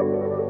thank you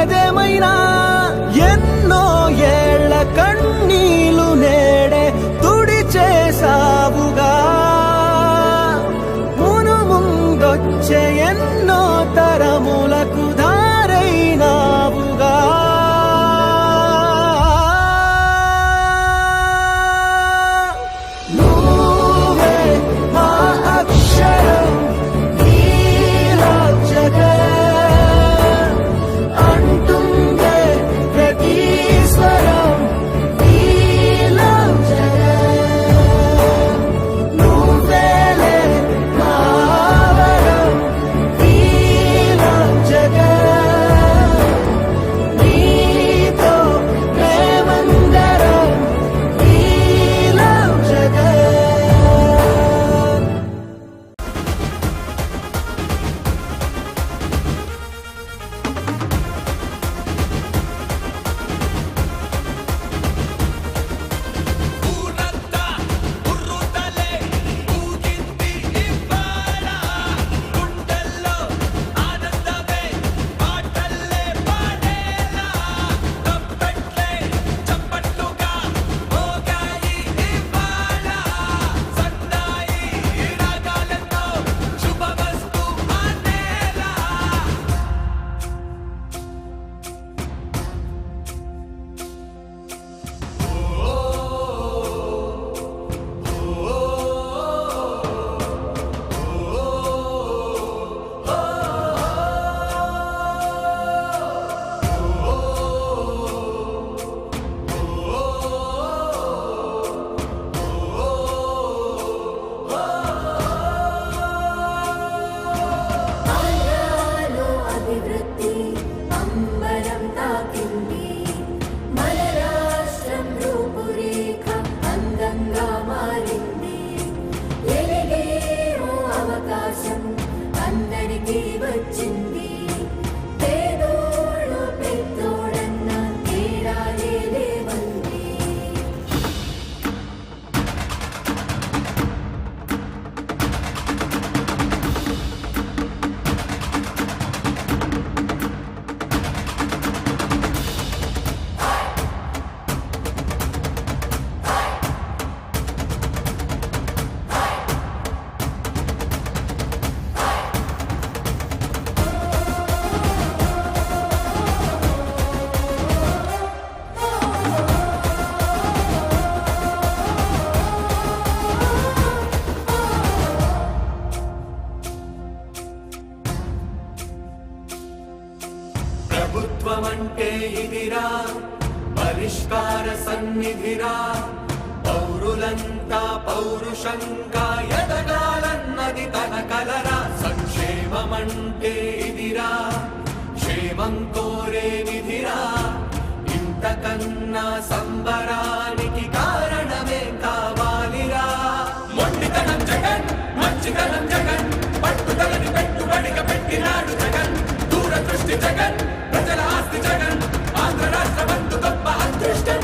ఏదేమైనా ఎన్నో ఏళ్ళ కన్నీలు నేడే తుడిచేసావుగా మును ముందొచ్చే ఎన్నో తరములకు పౌరులంతా పౌరుషంగా ఎదగాలన్నది తన కలరా. సంక్షేమమంటే ఇదిరా క్షేమం కోరే విధిరా. ఇంతకన్నా సంబరానికి కారణమే కావాలిరా. మొండితనం జగన్ మంచితనం జగన్. పట్టుదలని పెట్టుబడిగా పెట్టినాడు జగన్. దూరదృష్టి జగన్ ప్రజల ఆస్తి జగన్. ఆంధ్ర రాష్ట్ర బంధు గొప్ప అదృష్టం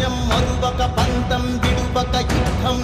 లక్ష్యం మరువక పంతం విడువక యుద్ధం